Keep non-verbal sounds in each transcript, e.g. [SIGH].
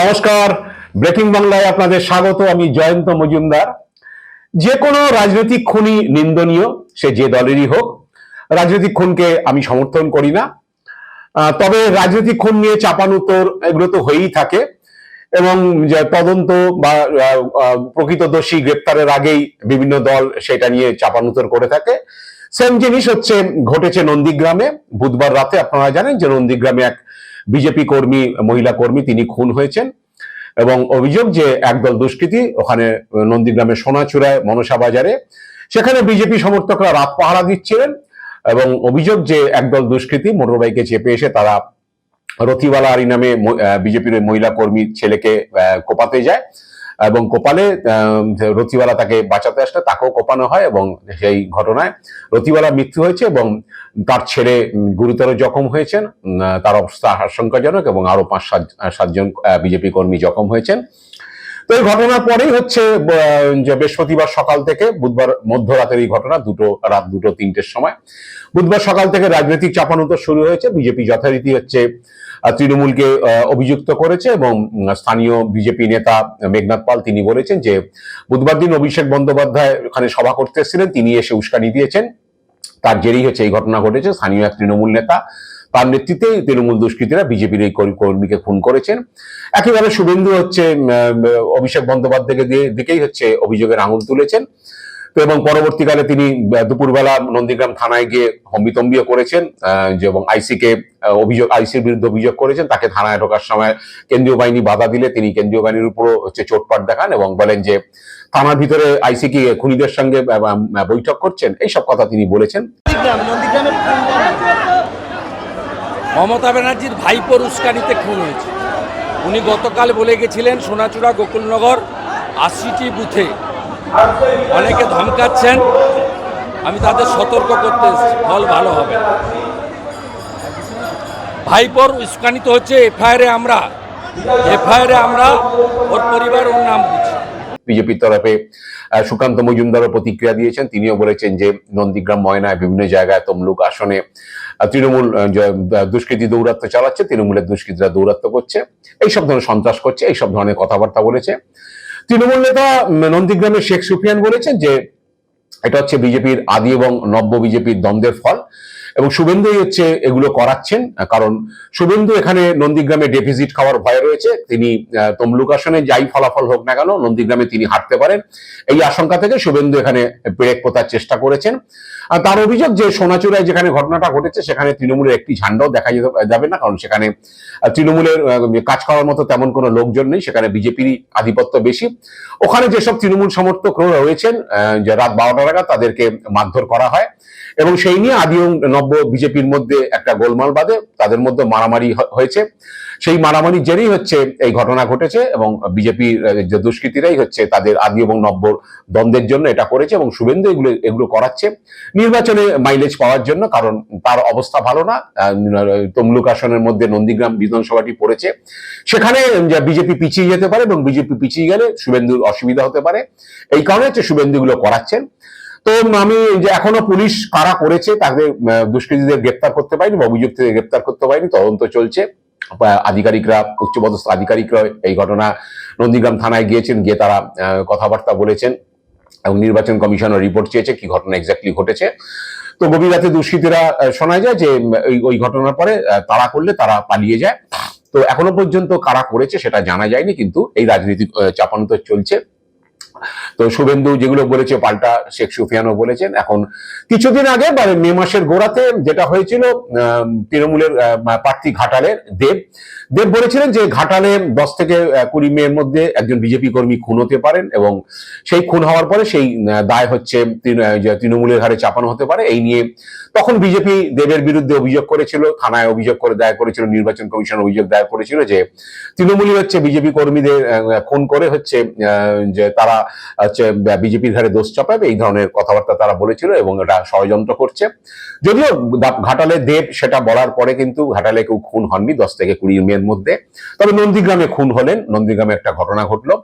নমস্কার। ব্রেকিং বাংলায় আপনাদের স্বাগত, আমি জয়ন্ত মজুমদার। যে কোনো রাজনৈতিক খুনই নিন্দনীয়, সে যে দলেরই হোক, রাজনৈতিক খুনকে আমি সমর্থন করি না। তবে রাজনৈতিক খুন নিয়ে চাপানুতোর এগুলো তো হয়েই থাকে এবং তদন্ত বা প্রকৃত দোষী গ্রেপ্তারের আগেই বিভিন্ন দল সেটা নিয়ে চাপানুতোর করে থাকে। সেম জিনিস হচ্ছে, ঘটেছে নন্দীগ্রামে, বুধবার রাতে, আপনারা জানেন যে নন্দীগ্রামে এক বিজেপি কর্মী, মহিলা কর্মী তিনি খুন হয়েছেন। এবং অভিযোগ যে একদল দুষ্কৃতী ওখানে নন্দীগ্রামের সোনাচূড়ায় মনসা বাজারে, সেখানে বিজেপি সমর্থকরা রাত পাহারা দিচ্ছিলেন এবং অভিযোগ যে একদল দুষ্কৃতী মোটরবাইকে চেপে এসে তারা রথিওয়ালা আরি নামে বিজেপির মহিলা কর্মী ছেলেকে কোপাতে যায়। এবং কোপালে রতিবালা তাকে বাঁচাতে আসলে তাকেও কোপানো হয় এবং সেই ঘটনায় রতিবালা মৃত্যু হয়েছে এবং তার ছেলে গুরুতর জখম হয়েছেন। তার অবস্থা আশঙ্কাজনক এবং আরও পাঁচ, সাত, সাতজন বিজেপি কর্মী জখম হয়েছেন। তো এই ঘটনার পরেই হচ্ছে যে বৃহস্পতিবার সকাল থেকে বুধবার মধ্যরাতের এই ঘটনা, দুটো, রাত দুটো, তিনটের সময়। বুধবার সকাল থেকে রাজনৈতিক চাপানুতর শুরু হয়েছে, বিজেপি যথারীতি হচ্ছে তৃণমূলকে অভিযুক্ত করেছে এবং স্থানীয় বিজেপি নেতা মেঘনাথ পাল তিনি বলেছেন যে, বুধবার দিন অভিষেক বন্দ্যোপাধ্যায় ওখানে সভা করতে এসেছিলেন, তিনি এসে উস্কানি দিয়েছেন। তার জেরেই হচ্ছে এই ঘটনা ঘটেছে, স্থানীয় এক তৃণমূল নেতা তার নেতৃত্বে তৃণমূল দুষ্কৃতীরা বিজেপির এই কর্মীকে খুন করেছেন। একইভাবে শুভেন্দু হচ্ছে অভিষেক বন্দ্যোপাধ্যায়কে দিয়ে দিকেই হচ্ছে অভিযোগের আঙুল তুলেছেন। এবং পরবর্তীকালে তিনি দুপুরবেলা নন্দীগ্রাম থানায় গিয়ে হম্বিতম্বিও করেছেন এবং আইসিকে অভিযোগ, আইসির বিরুদ্ধে অভিযোগ করেছেন। তাকে থানায় ঢোকার সময় কেন্দ্রীয় বাহিনী বাধা দিলে তিনি কেন্দ্রীয় বাহিনীর উপরও হচ্ছে চোটপাট দেখান এবং বলেন যে থানার ভিতরে আইসি কি খুনিদের সঙ্গে বৈঠক করছেন? এইসব কথা তিনি বলেছেন। নন্দীগ্রামের মমতা ব্যানার্জির ভাইপোর উস্কানিতে খুন হয়েছে উনি গতকাল বলে গেছিলেন, সোনাচূড়া গোকুলনগর আশিটি বুথে অনেকে ধমকাচ্ছেন, আমি তাদের সতর্ক করতে ফল ভালো হবে। ভাইপোর উস্কানিত হচ্ছে এফআইআরে আমরা এফআইআরে আমরা ওর পরিবার ওর নাম বিজেপির তরফে সুকান্ত মজুমদারও প্রতিক্রিয়া দিয়েছেন। তিনিও বলেছেন যে নন্দীগ্রাম, ময়নায় বিভিন্ন জায়গায় তমলুক আসনে তৃণমূল দুষ্কৃতি দৌরাত্ম চালাচ্ছে, তৃণমূলের দুষ্কৃতীরা দৌরাত্ম করছে। এইসব ধরনের সন্ত্রাস করছে, এইসব ধরনের কথাবার্তা বলেছে। তৃণমূল নেতা নন্দীগ্রামের শেখ সুফিয়ান বলেছেন যে এটা হচ্ছে বিজেপির আদি এবং নব্য বিজেপির দ্বন্দ্বের ফল। এবং শুভেন্দুই হচ্ছে এগুলো করাচ্ছেন, কারণ শুভেন্দু এখানে নন্দীগ্রামে ডেফিসিট খাওয়ার ভয় রয়েছে, তিনি তমলুক আসনে যাই ফলাফল হোক না কেন, নন্দীগ্রামে তিনি হারতে পারেন। এই আশঙ্কা থেকে শুভেন্দু এখানে পেরেক পোতার চেষ্টা করেছেন। তার অভিযোগ যে সোনাচূড়ায় যেখানে ঘটনাটা ঘটেছে, সেখানে তৃণমূলের একটি ঝান্ডাও দেখা যাবে না, কারণ সেখানে তৃণমূলের কাজ করার মতো তেমন কোনো লোকজন নেই, সেখানে বিজেপির আধিপত্য বেশি। ওখানে যেসব তৃণমূল সমর্থক রয়েছেন রাত বারোটা নাগাদ তাদেরকে মারধর করা হয়। এবং সেই নিয়ে আদি নব্য বিজেপির মধ্যে একটা গোলমাল বাঁধে, তাদের মধ্যে মারামারি হয়েছে। সেই মারামারির জেরেই হচ্ছে এই ঘটনা ঘটেছে এবং বিজেপির যে দুষ্কৃতীরাই হচ্ছে তাদের আদি এবং নব্য দ্বন্দ্বের জন্য এটা করেছে এবং শুভেন্দু এগুলো এগুলো করাচ্ছে। নির্বাচনে মাইলেজ পাওয়ার জন্য, কারণ তার অবস্থা ভালো না তমলুক আসনের মধ্যে নন্দীগ্রাম বিধানসভাটি পড়েছে। সেখানে বিজেপি পিছিয়ে যেতে পারে এবং বিজেপি পিছিয়ে গেলে শুভেন্দুর অসুবিধা হতে পারে। এই কারণে হচ্ছে শুভেন্দু এগুলো করাচ্ছেন। তো আমি যে এখনও পুলিশ কারা করেছে তাদের দুষ্কৃতীদের গ্রেপ্তার করতে পারেনি বা অভিযুক্তদের গ্রেপ্তার করতে পারেনি তদন্ত চলছে। আধিকারিকরা উচ্চপদস্থ আধিকারিকরা এই ঘটনা নন্দীগ্রাম থানায় গিয়েছেন গিয়ে তারা কথাবার্তা বলেছেন এবং নির্বাচন কমিশনের রিপোর্ট চেয়েছে কি ঘটনা এক্স্যাক্টলি ঘটেছে। তো গভীর রাতে দুষ্কৃতীরা শোনা যায় যে ওই ঘটনার পরে তাড়া করলে তারা পালিয়ে যায়। তো এখনও পর্যন্ত কারা করেছে সেটা জানা যায়নি কিন্তু এই রাজনৈতিক আহ, চাপানোতর চলছে। তো শুভেন্দু যেগুলো বলেছে, পাল্টা শেখ সুফিয়ানও বলেছেন। এখন কিছুদিন আগে মানে মে মাসের গোড়াতে যেটা হয়েছিল তৃণমূলের প্রার্থী ঘাটালের দেব। দেব বলেছিলেন যে ঘাটালে দশ থেকে কুড়ি মেয়ের মধ্যে একজন বিজেপি কর্মী খুন হতে পারেন এবং সেই খুন হওয়ার পরে সেই দায় হচ্ছে তৃণমূলের ঘাড়ে চাপানো হতে পারে। এই নিয়ে তখন বিজেপি দেবের বিরুদ্ধে অভিযোগ করেছিল, থানায় অভিযোগ করে দায়ের করেছিল, নির্বাচন কমিশন অভিযোগ দায়ের করেছিল যে তৃণমূলই হচ্ছে বিজেপি কর্মীদের খুন করে হচ্ছে যে তারা বিজেপির ধারে দোষ চাপাবে, এই ধরনের কথাবার্তা তারা বলেছিল এবং এটা ষড়যন্ত্র করছে। যদিও ঘাটালে দেব সেটা বলার পরে কিন্তু ঘাটালে কেউ খুন হননি, দশ থেকে কুড়ি মেয়ের মধ্যে। তবে নন্দীগ্রামে খুন হলেন, নন্দীগ্রামে একটা ঘটনা ঘটলো।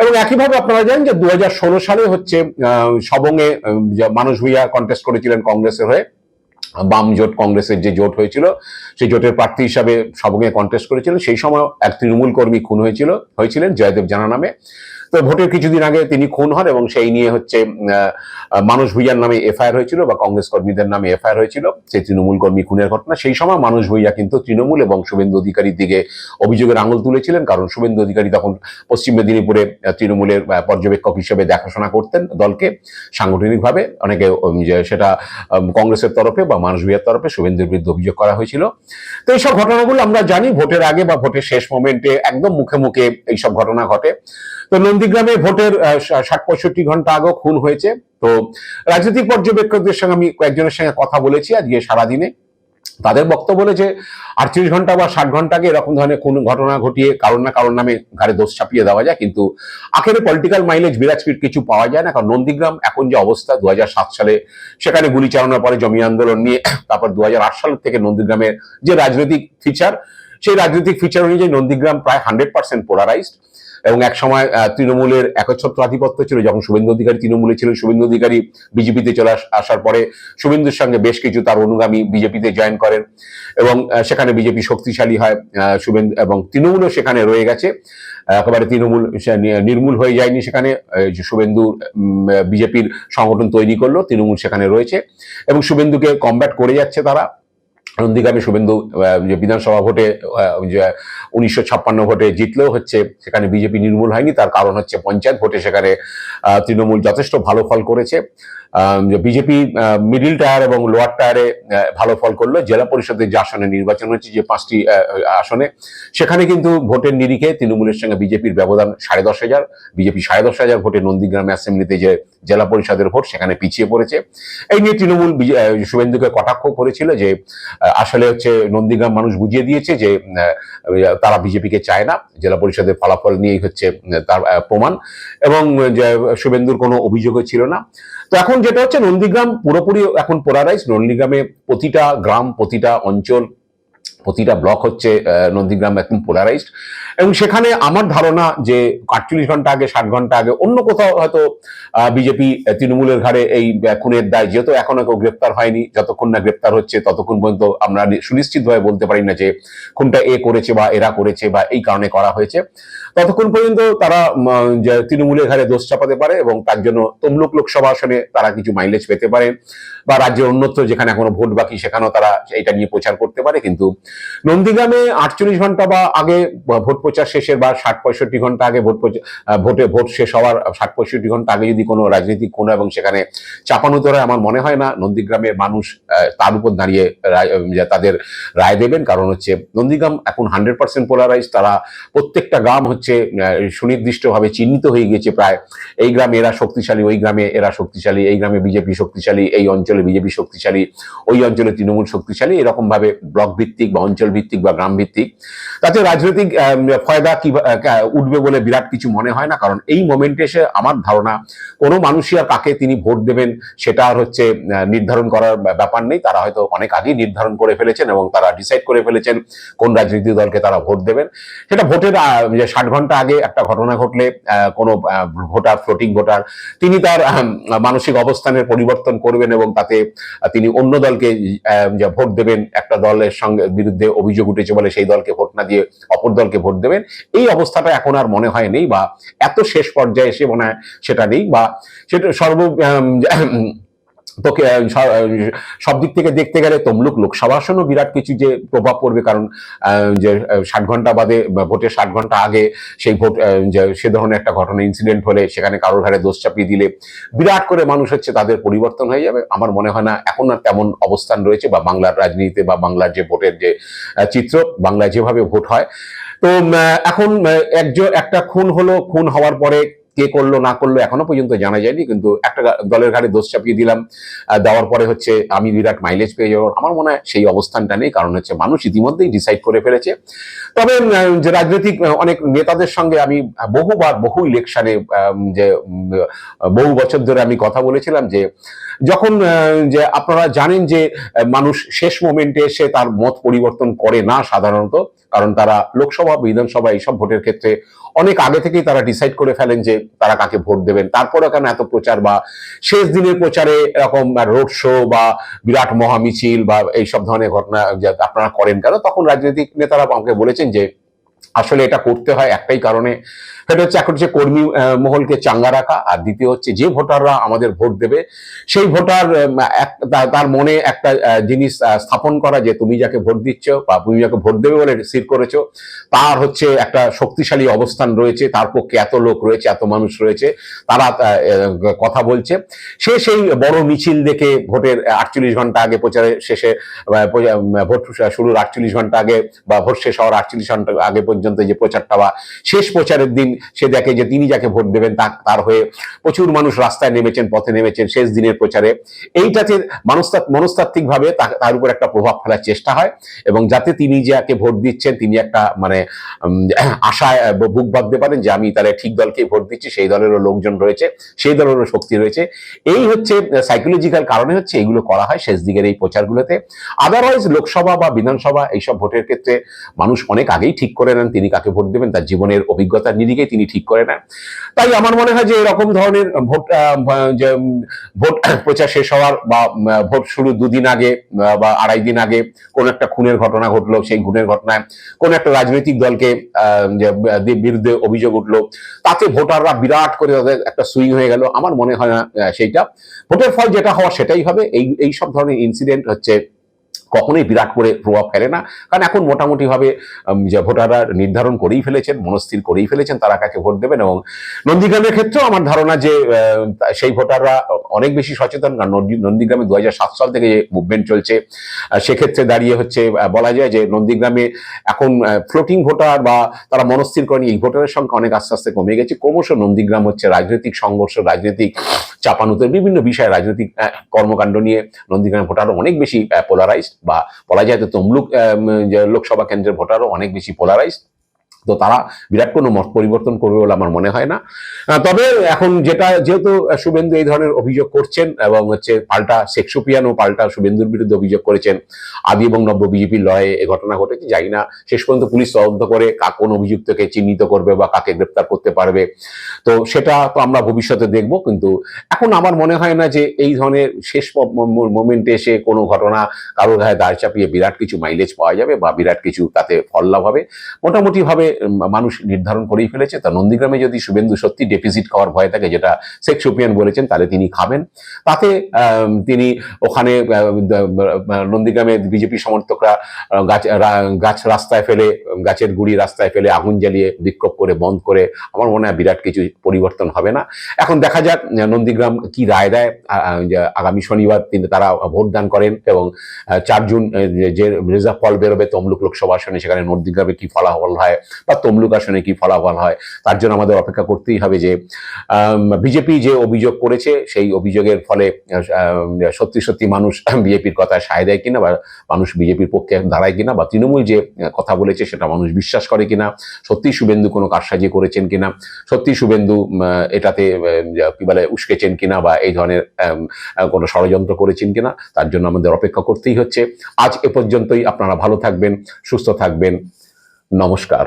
এবং একইভাবে আপনারা জানেন যে দু হাজার ষোলো সালে হচ্ছে সবংয়ে মানুষ ভুইয়া কন্টেস্ট করেছিলেন কংগ্রেসের হয়ে। বাম জোট কংগ্রেসের যে জোট হয়েছিল, সেই জোটের প্রার্থী হিসাবে সবঙ্গে কন্টেস্ট করেছিলেন সেই সময় এক তৃণমূল কর্মী খুন হয়েছিল, হয়েছিলেন জয়দেব জানা নামে। তো ভোটের কিছুদিন আগে তিনি খুন হন এবং সেই নিয়ে হচ্ছে মানুষ ভুইয়ার নামে এফআইআর হয়েছিল বা কংগ্রেস কর্মীদের নামে এফআইআর হয়েছিল। সেই তৃণমূল কর্মী খুনের ঘটনা। সেই সময় মানুষ ভুইয়া কিন্তু তৃণমূল এবং শুভেন্দু অধিকারীর দিকে অভিযোগের আঙুল তুলেছিলেন, কারণ শুভেন্দু অধিকারী তখন পশ্চিম মেদিনীপুরে তৃণমূলের পর্যবেক্ষক হিসেবে দেখাশোনা করতেন দলকে সাংগঠনিকভাবে। অনেকে সেটা কংগ্রেসের তরফে বা মানুষ ভুইয়ার তরফে শুভেন্দুর বিরুদ্ধে অভিযোগ করা হয়েছিল। তো এইসব ঘটনাগুলো আমরা জানি, ভোটের আগে বা ভোটের শেষ মোমেন্টে একদম মুখে মুখে এইসব ঘটনা ঘটে। তো নন্দীগ্রামে ভোটের ষাট পঁয়ষট্টি ঘণ্টা আগেও খুন হয়েছে। তো রাজনৈতিক পর্যবেক্ষকদের সঙ্গে আমি কয়েকজনের সঙ্গে কথা বলেছি আজকে সারাদিনে। তাদের বক্তব্য যে আটত্রিশ ঘণ্টা বা ষাট ঘন্টাকে এরকম ধরনের কোন ঘটনা ঘটিয়ে কারণ না কারণ নামে ঘাড়ে দোষ চাপিয়ে দেওয়া যায়, কিন্তু আখেরে পলিটিক্যাল মাইলেজ বিরাজপিট কিছু পাওয়া যায় না। কারণ নন্দীগ্রাম এখন যে অবস্থা দু হাজার সাত সালে সেখানে গুলি চালানোর পরে জমি আন্দোলন নিয়ে, তারপর দুহাজার আট সাল থেকে নন্দীগ্রামের যে রাজনৈতিক ফিচার সেই রাজনৈতিক ফিচার অনুযায়ী নন্দীগ্রাম প্রায় হান্ড্রেড পার্সেন্ট পোলারাইজড এবং এক সময় তৃণমূলের একচ্ছত্র আধিপত্য ছিল যখন শুভেন্দু অধিকারী তৃণমূলে ছিলেন, শুভেন্দু অধিকারী বিজেপিতে চলে আস- আসার পরে শুভেন্দুর সঙ্গে বেশ কিছু তার অনুগামী বিজেপিতে জয়েন করেন এবং সেখানে বিজেপি শক্তিশালী হয় শুভেন্দু এবং তৃণমূলও সেখানে রয়ে গেছে। একেবারে তৃণমূল নির্মূল হয়ে যায়নি সেখানে শুভেন্দু বিজেপির সংগঠন তৈরি করল, তৃণমূল সেখানে রয়েছে এবং শুভেন্দুকে কমব্যাট করে যাচ্ছে তারা। নন্দীগ্রামে শুভেন্দু যে বিধানসভা ভোটে উনিশশো ছাপ্পান্ন ভোটে জিতলেও হচ্ছে সেখানে বিজেপি নির্মূল হয়নি। তার কারণ হচ্ছে পঞ্চায়েত ভোটে সেখানে তৃণমূল যথেষ্ট ভালো ফল করেছে। বিজেপি মিডিল টায়ার এবং লোয়ার টায়ারে ভালো ফল করল। জেলা পরিষদের যে আসনে নির্বাচন হচ্ছে যে পাঁচটি আসনে, সেখানে কিন্তু ভোটের নিরিখে তৃণমূলের সঙ্গে বিজেপির ব্যবধান সাড়ে দশ হাজার। বিজেপি সাড়ে দশ হাজার ভোটে নন্দীগ্রাম অ্যাসেম্বলিতে যে জেলা পরিষদের ভোট, সেখানে পিছিয়ে পড়েছে। এই নিয়ে তৃণমূল শুভেন্দুকে কটাক্ষ করেছিল যে আসলে হচ্ছে নন্দীগ্রাম মানুষ বুঝিয়ে দিয়েছে যে তারা বিজেপিকে চায় না। জেলা পরিষদের ফলাফল নিয়েই হচ্ছে তার প্রমাণ। এবং শুভেন্দুর কোনো অভিযোগও ছিল না। তো এখন যেটা হচ্ছে, নন্দীগ্রাম পুরোপুরি এখন পোলারাইজ নন্দীগ্রামে প্রতিটা গ্রাম, প্রতিটা অঞ্চল, প্রতিটা ব্লক হচ্ছে নন্দীগ্রাম একদম পোলারাইজড এবং সেখানে আমার ধারণা যে আটচল্লিশ ঘণ্টা আগে, ষাট ঘণ্টা আগে অন্য কোথাও হয়তো বিজেপি তৃণমূলের ঘাড়ে এই খুনের দায়, যেহেতু এখনও কেউ গ্রেপ্তার হয়নি, যতক্ষণ না গ্রেপ্তার হচ্ছে, ততক্ষণ পর্যন্ত আমরা সুনিশ্চিতভাবে বলতে পারি না যে খুনটা এ করেছে বা এরা করেছে বা এই কারণে করা হয়েছে। ততক্ষণ পর্যন্ত তারা তৃণমূলের ঘাড়ে দোষ চাপাতে পারে এবং তার জন্য তমলুক লোকসভা আসনে তারা কিছু মাইলেজ পেতে পারে বা রাজ্যের অন্যত্র যেখানে এখনও ভোট বাকি সেখানেও তারা এটা নিয়ে প্রচার করতে পারে। কিন্তু নন্দীগ্রামে আটচল্লিশ ঘণ্টা বা আগে ভোট প্রচার শেষের বা ষাট পঁয়ষট্টি ঘণ্টা আগে ভোট ভোটে ভোট শেষ হওয়ার ষাট পঁয়ষট্টি ঘণ্টা আগে যদি কোনো রাজনৈতিক কোনো এবং সেখানে চাপানো তোরা আমার মনে হয় না, নন্দীগ্রামের মানুষ তার উপর দাঁড়িয়ে তাদের রায় দেবেন। কারণ হচ্ছে নন্দীগ্রাম এখন হান্ড্রেড পার্সেন্ট পোলারাইজ তারা প্রত্যেকটা গ্রাম হচ্ছে আহ, সুনির্দিষ্টভাবে চিহ্নিত হয়ে গেছে প্রায় এই গ্রামে এরা শক্তিশালী ওই গ্রামে এরা শক্তিশালী এই গ্রামে বিজেপি শক্তিশালী এই অঞ্চলে বিজেপি শক্তিশালী ওই অঞ্চলে তৃণমূল শক্তিশালী এরকম ভাবে ব্লক ভিত্তিক বা অঞ্চল ভিত্তিক বা গ্রাম ভিত্তিক তাতে রাজনৈতিক ফয়দা কি উঠবে বলে বিরাট কিছু মনে হয় না? কারণ এই মোমেন্টে এসে আমার ধারণা কোনো মানুষই আর কাকে তিনি ভোট দেবেন সেটা আর হচ্ছে নির্ধারণ করার ব্যাপার নেই। তারা হয়তো অনেক আগেই নির্ধারণ করে ফেলেছেন এবং তারা ডিসাইড করে ফেলেছেন কোন রাজনৈতিক দলকে তারা ভোট দেবেন। সেটা ভোটের ষাট ঘণ্টা আগে একটা ঘটনা ঘটলে কোনো ভোটার ফ্লোটিং ভোটার তিনি তার মানসিক অবস্থানের পরিবর্তন করবেন এবং তাতে তিনি অন্য দলকে ভোট দেবেন, একটা দলের সঙ্গে বিরুদ্ধে অভিযোগ উঠেছে বলে সেই দলকে ভোট না দিয়ে অপর দলকে ভোট দেবেন। এই অবস্থাটা এখন আর মনে হয় নেই বা এত শেষ পর্যায়ে এসে মনে হয় সেটা নেই বা সেটা সর্ব তোকে সব দিক থেকে দেখতে গেলে তমলুক লোকসভা আসনও বিরাট কিছু যে প্রভাব পড়বে, কারণ যে ষাট ঘণ্টা বাদে ভোটের ষাট ঘণ্টা আগে সেই ভোট সে ধরনের একটা ঘটনা ইনসিডেন্ট হলে সেখানে কারোর ঘাড়ে দোষ চাপিয়ে দিলে বিরাট করে মানুষ হচ্ছে তাদের পরিবর্তন হয়ে যাবে। আমার মনে হয় না এখন আর তেমন অবস্থান রয়েছে, বা বাংলার রাজনীতিতে, বা বাংলার যে ভোটের যে চিত্র, বাংলায় যেভাবে ভোট হয়। তো এখন একজন, একটা খুন হলো, খুন হওয়ার পরে কে করল, না করল এখনও পর্যন্ত জানা যায়নি, কিন্তু একটা দলের ঘাড়ে দোষ চাপিয়ে দিলাম। দেওয়ার পরে হচ্ছে আমি বিরাট মাইলেজ পেয়ে যাব। আমার মনে হয় সেই অবস্থানটা নেই, কারণ হচ্ছে মানুষ ইতিমধ্যেই ডিসাইড করে ফেলেছে। তবে যে রাজনৈতিক অনেক নেতাদের সঙ্গে আমি বহুবার, বহু ইলেকশনে যে বহু বছর ধরে আমি কথা বলেছিলাম যে, যখন যে আপনারা জানেন যে মানুষ শেষ মোমেন্টে এসে তার মত পরিবর্তন করে না সাধারণত, কারণ তারা লোকসভা, বিধানসভা এইসব ভোটের ক্ষেত্রে অনেক আগে থেকেই তারা ডিসাইড করে ফেলেন যে তারা কাকে ভোট দেবেন? তারপরে কেন এত প্রচার বা শেষ দিনের প্রচারে এরকম রোড শো বা বিরাট মহামিছিল বা এইসব ধরনের ঘটনা আপনারা করেন কেন? তখন রাজনৈতিক নেতারা আমাকে বলেছেন যে আসলে এটা করতে হয় একটাই কারণে। সেটা হচ্ছে এখন হচ্ছে কর্মী মহলকে চাঙ্গা রাখা, আর দ্বিতীয় হচ্ছে যে ভোটাররা আমাদের ভোট দেবে, সেই ভোটার তার মনে একটা জিনিস স্থাপন করা যে তুমি যাকে ভোট দিচ্ছ বা তুমি যাকে ভোট দেবে বলে স্থির করেছ, তার হচ্ছে একটা শক্তিশালী অবস্থান রয়েছে, তার পক্ষে এত লোক রয়েছে, এত মানুষ রয়েছে, তারা কথা বলছে। সে সেই বড় মিছিল দেখে ভোটের আটচল্লিশ ঘণ্টা আগে প্রচারে শেষে ভোট শুরুর আটচল্লিশ ঘণ্টা আগে বা ভোট শেষ হওয়ার আটচল্লিশ ঘণ্টা আগে পর্যন্ত যে প্রচারটা বা শেষ প্রচারের দিন সে দেখে যে তিনি যাকে ভোট দেবেন তার হয়ে প্রচুর মানুষ রাস্তায় নেমেছেন, পথে নেমেছেন শেষ দিনের প্রচারে। এইটাতে মনস্তাত্ত্বিক মনস্তাত্ত্বিকভাবে তার উপর একটা প্রভাব ফেলার চেষ্টা হয় এবং যাতে তিনি যাকে ভোট দিচ্ছেন, তিনি একটা মানে [CLEARS THROAT] আশায় বুক বাঁধতে পারেন যে আমি তাহলে ঠিক দলকে ভোট দিচ্ছি, সেই দলেরও লোকজন রয়েছে, সেই দলেরও শক্তি রয়েছে। এই হচ্ছে সাইকোলজিক্যাল কারণে হচ্ছে এগুলো করা হয় শেষ দিকের এই প্রচারগুলোতে। আদারওয়াইজ লোকসভা বা বিধানসভা এইসব ভোটের ক্ষেত্রে মানুষ অনেক আগেই ঠিক করে নেন। তিনি কাকে ভোট দেবেন, তার জীবনের অভিজ্ঞতার নিরিখেই তিনি ঠিক করে নেন। তাই আমার মনে হয় যে এরকম ধরনের ভোট ভোট প্রচার শেষ হওয়ার বা ভোট শুরু দুদিন আগে বা আড়াই দিন আগে কোন একটা খুনের ঘটনা ঘটলো, সেই খুনের ঘটনায় কোন একটা রাজনৈতিক দলকে বিরুদ্ধে অভিযোগ উঠল, তাতে ভোটাররা বিরাট করে তাদের একটা সুইং হয়ে গেল। আমার মনে হয় না সেইটা। ভোটের ফল যেটা হওয়া সেটাই হবে। এই এই সব ধরনের ইনসিডেন্ট হচ্ছে কখনোই বিরাট করে প্রভাব ফেলে না। কারণ এখন মোটামুটিভাবে যে ভোটাররা নির্ধারণ করেই ফেলেছেন, মনস্থির করেই ফেলেছেন, তারা কাকে ভোট দেবেন এবং নন্দীগ্রামের ক্ষেত্রেও আমার ধারণা যে সেই ভোটাররা অনেক বেশি সচেতন। কারণ নন্দী- নন্দীগ্রামে দু হাজার সাত সাল থেকে যে মুভমেন্ট চলছে সেক্ষেত্রে দাঁড়িয়ে হচ্ছে বলা যায় যে নন্দীগ্রামে এখন ফ্লোটিং ভোটার বা তারা মনস্থির করেনি, এই ভোটারের সংখ্যা অনেক আস্তে আস্তে কমে গেছে। ক্রমশ নন্দীগ্রাম হচ্ছে রাজনৈতিক সংঘর্ষ, রাজনৈতিক চাপানুতের বিভিন্ন বিষয়ে রাজনৈতিক কর্মকাণ্ড নিয়ে নন্দীগ্রামের ভোটার অনেক বেশি পোলারাইজড বা বলা যায় তো তমলুক লোকসভা কেন্দ্রের ভোটারও অনেক বেশি পোলারাইজড তো তারা বিরাট কোনো মত পরিবর্তন করবে বলে আমার মনে হয় না। তবে এখন যেটা যেহেতু শুভেন্দু এই ধরনের অভিযোগ করছেন এবং হচ্ছে পাল্টা শেখসুপিয়ান ও পাল্টা শুভেন্দুর বিরুদ্ধে অভিযোগ করেছেন আদি এবং নব্য বিজেপির লয়ে এ ঘটনা ঘটেছে জানি না। শেষ পর্যন্ত পুলিশ তদন্ত করে কা কোন অভিযুক্তকে চিহ্নিত করবে বা কাকে গ্রেপ্তার করতে পারবে। তো সেটা তো আমরা ভবিষ্যতে দেখব কিন্তু এখন আমার মনে হয় না যে এই ধরনের শেষ মোমেন্টে এসে কোনো ঘটনা কারোর গায়ে দাঁড় চাপিয়ে বিরাট কিছু মাইলেজ পাওয়া যাবে বা বিরাট কিছু তাতে ফল লাভ হবে। মোটামুটি ভাবে উম, মানুষ নির্ধারণ করেই ফেলেছে। তা নন্দীগ্রামে যদি শুভেন্দু সত্যি ডেপিজিট খাওয়ার ভয় থাকে, যেটা শেখ সুপিয়ান বলেছেন, তাহলে তিনি খাবেন। তাতে তিনি ওখানে নন্দীগ্রামে বিজেপি সমর্থকরা গাছ গাছ রাস্তায় ফেলে গাছের গুড়ি রাস্তায় ফেলে আগুন জ্বালিয়ে বিক্ষোভ করে, বন্ধ করে, আমার মনে হয় বিরাট কিছু পরিবর্তন হবে না। এখন দেখা যাক নন্দীগ্রাম কি রায় দেয়। আগামী শনিবার তিনি, তারা ভোটদান করেন এবং চার জুন যে- যে রেজাল্ট ফল বেরোবে তমলুক লোকসভা আসনে, সেখানে নন্দীগ্রামে কি ফলাফল হয় বা তমলুক আসনে কি ফলাফল হয়, তার জন্য আমাদের অপেক্ষা করতেই হবে যে বিজেপি যে অভিযোগ করেছে, সেই অভিযোগের ফলে সত্যি সত্যি মানুষ বিজেপির কথায় সায় দেয় কিনা বা মানুষ বিজেপির পক্ষে দাঁড়ায় কিনা বা তৃণমূল যে কথা বলেছে, সেটা মানুষ বিশ্বাস করে কিনা, সত্যি শুভেন্দু কোনো কারসাজি করেছেন কিনা, সত্যি শুভেন্দু এটাতে কি বলে, উস্কেছেন কিনা বা এই ধরনের কোনো ষড়যন্ত্র করেছেন কিনা, তার জন্য আমাদের অপেক্ষা করতেই হচ্ছে। আজ এ পর্যন্তই, আপনারা ভালো থাকবেন, সুস্থ থাকবেন, নমস্কার।